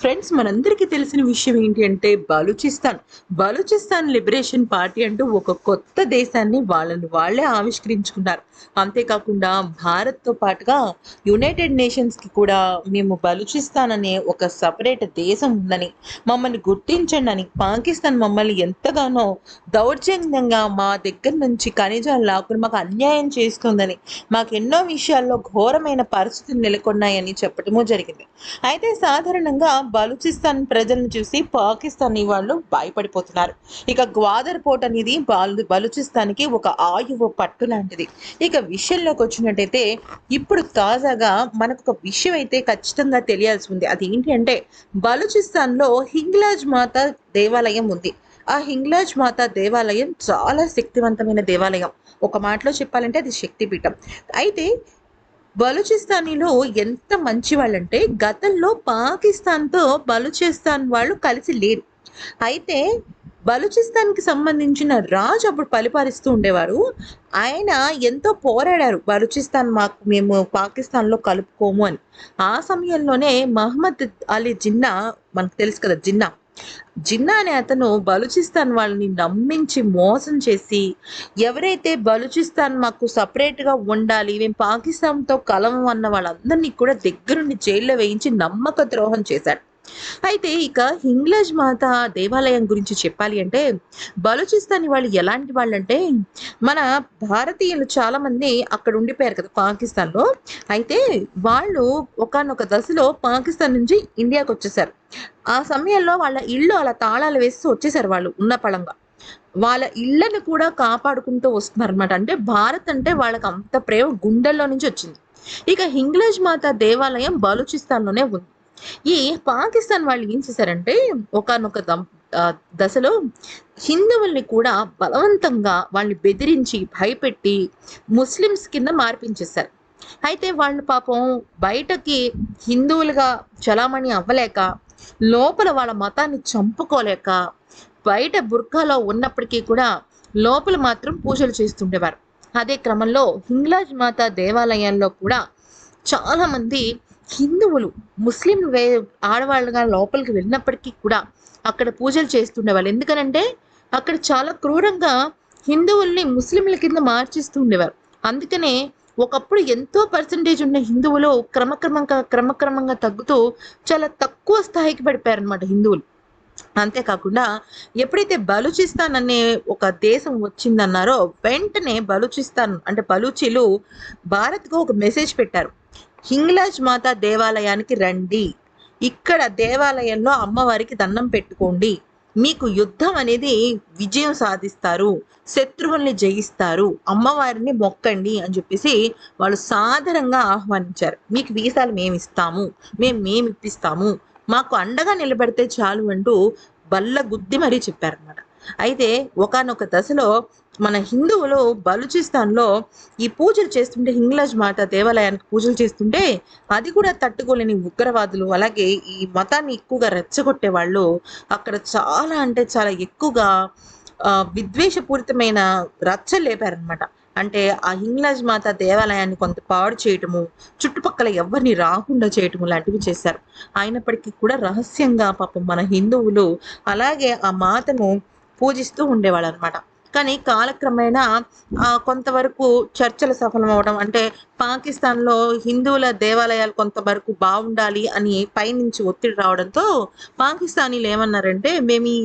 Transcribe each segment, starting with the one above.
Friends మనందరికీ తెలిసిన విషయం ఏంటి అంటే బలూచిస్తాన్. బలూచిస్తాన్ లిబరేషన్ పార్టీ అంటూ ఒక కొత్త దేశాన్ని వాళ్ళని వాళ్ళే ఆవిష్కరించుకున్నారు. అంతేకాకుండా భారత్తో పాటుగా యునైటెడ్ నేషన్స్కి కూడా మేము బలూచిస్తాన్ అనే ఒక సపరేట్ దేశం ఉందని మమ్మల్ని గుర్తించండి అని పాకిస్తాన్ మమ్మల్ని ఎంతగానో దౌర్జన్యంగా మా దగ్గర నుంచి ఖనిజాలు లాక్కుని మాకు అన్యాయం చేస్తుందని మాకు ఎన్నో విషయాల్లో ఘోరమైన పరిస్థితులు నెలకొన్నాయని చెప్పడము జరిగింది. అయితే సాధారణంగా బలూచిస్తాన్ ప్రజలను చూసి పాకిస్తానీ వాళ్ళు భయపడిపోతున్నారు. ఇక గ్వాదర్ పోర్ట్ అనేది బాలు బలూచిస్తాన్కి ఒక ఆయువు పట్టు లాంటిది. ఇక విషయంలోకి వచ్చినట్టయితే ఇప్పుడు తాజాగా మనకు ఒక విషయం అయితే ఖచ్చితంగా తెలియాల్సి ఉంది. అది ఏంటి అంటే బలూచిస్తాన్లో హింగ్లాజ్ మాత దేవాలయం ఉంది. ఆ హింగ్లాజ్ మాత దేవాలయం చాలా శక్తివంతమైన దేవాలయం. ఒక మాటలో చెప్పాలంటే అది శక్తిపీఠం. అయితే బలూచిస్తానీలో ఎంత మంచి వాళ్ళంటే గతంలో పాకిస్తాన్తో బలూచిస్తాన్ వాళ్ళు కలిసి లేరు. అయితే బలూచిస్తాన్కి సంబంధించిన రాజు అప్పుడు పరిపాలిస్తూ ఉండేవారు. ఆయన ఎంతో పోరాడారు. బలూచిస్తాన్ మాకు మేము పాకిస్తాన్లో కలుపుకోము అని. ఆ సమయంలోనే మహమ్మద్ అలీ జిన్నా మనకు తెలుసు కదా జిన్నా జిన్నా అనే అతను బలూచిస్తాన్ వాళ్ళని నమ్మించి మోసం చేసి ఎవరైతే బలూచిస్తాన్ మాకు సపరేట్గా ఉండాలి మేము పాకిస్తాన్తో కలవం అన్న వాళ్ళందరినీ కూడా దగ్గరుండి జైల్లో వేయించి నమ్మక ద్రోహం చేశాడు. అయితే ఇక హింగ్లాజ్ మాత దేవాలయం గురించి చెప్పాలి అంటే బలూచిస్తాన్ వాళ్ళు ఎలాంటి వాళ్ళంటే మన భారతీయులు చాలా మంది అక్కడ ఉండిపోయారు కదా పాకిస్తాన్లో. అయితే వాళ్ళు ఒకనొక దశలో పాకిస్తాన్ నుంచి ఇండియాకి వచ్చేసారు. ఆ సమయంలో వాళ్ళ ఇల్లు అలా తాళాలు వేసి వచ్చేసారు వాళ్ళు ఉన్న పళంగా. వాళ్ళ ఇళ్ళని కూడా కాపాడుకుంటూ వస్తున్నారు అనమాట అంటే భారత్ అంటే వాళ్ళకి అంత ప్రేమ గుండెల్లో నుంచి వచ్చింది. ఇక హింగ్లాజ్ మాత దేవాలయం బలూచిస్తాన్లోనే ఉంది. ఈ పాకిస్తాన్ వాళ్ళు ఏం చేశారంటే ఒకనొక దం దశలో హిందువుల్ని కూడా బలవంతంగా వాళ్ళని బెదిరించి భయపెట్టి ముస్లిమ్స్ కింద మార్పించేశారు. అయితే వాళ్ళు పాపం బయటకి హిందువులుగా చలామణి అవ్వలేక లోపల వాళ్ళ మతాన్ని చంపుకోలేక బయట బుర్ఖాలో ఉన్నప్పటికీ కూడా లోపల మాత్రం పూజలు చేస్తుండేవారు. అదే క్రమంలో హింగ్లాజ్ మాత దేవాలయాల్లో కూడా చాలామంది హిందువులు ముస్లిం వే ఆడవాళ్ళుగా లోపలికి వెళ్ళినప్పటికీ కూడా అక్కడ పూజలు చేస్తుండేవాళ్ళు. ఎందుకనంటే అక్కడ చాలా క్రూరంగా హిందువుల్ని ముస్లింల కింద మార్చిస్తూ ఉండేవారు. అందుకనే ఒకప్పుడు ఎంతో పర్సంటేజ్ ఉన్న హిందువులు క్రమక్రమంగా క్రమక్రమంగా తగ్గుతూ చాలా తక్కువ స్థాయికి పడిపోయారనమాట హిందువులు. అంతేకాకుండా ఎప్పుడైతే బలూచిస్తాన్ అనే ఒక దేశం వచ్చిందన్నారో వెంటనే బలూచిస్తాన్ అంటే బలూచీలు భారత్కు ఒక మెసేజ్ పెట్టారు. హింగ్లాజ్ మాత దేవాలయానికి రండి. ఇక్కడ దేవాలయంలో అమ్మవారికి దండం పెట్టుకోండి. మీకు యుద్ధం అనేది విజయం సాధిస్తారు. శత్రువుల్ని జయిస్తారు. అమ్మవారిని మొక్కండి అని చెప్పేసి వాళ్ళు సాధారణంగా ఆహ్వానించారు. మీకు వీసాలు మేము ఇస్తాము. మేము మేము ఇప్పిస్తాము. మాకు అండగా నిలబడితే చాలు అంటూ బల్ల గుద్ది మరీ చెప్పారనమాట అయితే ఒకానొక దశలో మన హిందువులు బలూచిస్తాన్లో ఈ పూజలు చేస్తుంటే హింగ్లాజ్ మాత దేవాలయానికి పూజలు చేస్తుంటే అది కూడా తట్టుకోలేని ఉగ్రవాదులు. అలాగే ఈ మతాన్ని ఎక్కువగా రెచ్చగొట్టే వాళ్ళు అక్కడ చాలా అంటే చాలా ఎక్కువగా విద్వేషపూరితమైన రచ్చ లేపారనమాట అంటే ఆ హింగ్లాజ్ మాత దేవాలయాన్ని కొంత పాడు చేయటము చుట్టుపక్కల ఎవరిని రాకుండా చేయటము లాంటివి చేశారు. అయినప్పటికీ కూడా రహస్యంగా పాపం మన హిందువులు అలాగే ఆ మాతను పూజిస్తూ ఉండేవాళ్ళు అనమాట కానీ కాలక్రమేణా కొంతవరకు చర్చలు సఫలమవడం అంటే పాకిస్తాన్లో హిందువుల దేవాలయాలు కొంతవరకు బాగుండాలి అని పైనుంచి ఒత్తిడి రావడంతో పాకిస్తానీలు ఏమన్నారంటే మేము ఈ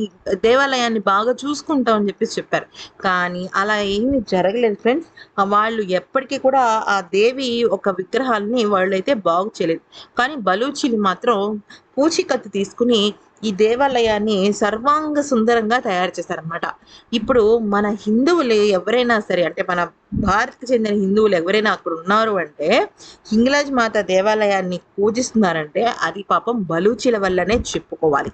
దేవాలయాన్ని బాగా చూసుకుంటామని చెప్పేసి చెప్పారు. కానీ అలా ఏమీ జరగలేదు ఫ్రెండ్స్. వాళ్ళు ఎప్పటికీ కూడా ఆ దేవి ఒక విగ్రహాలని వాళ్ళైతే బాగు చేయలేదు. కానీ బలూచీలు మాత్రం పూచికత్తు తీసుకుని ఈ దేవాలయాన్ని సర్వాంగ సుందరంగా తయారు చేశారనమాట ఇప్పుడు మన హిందువులు ఎవరైనా సరే అంటే మన భారత్కి చెందిన హిందువులు ఎవరైనా అక్కడ ఉన్నారు అంటే హింగ్లాజ్ మాత దేవాలయాన్ని పూజిస్తున్నారంటే అది పాపం బలూచీల వల్లనే చెప్పుకోవాలి.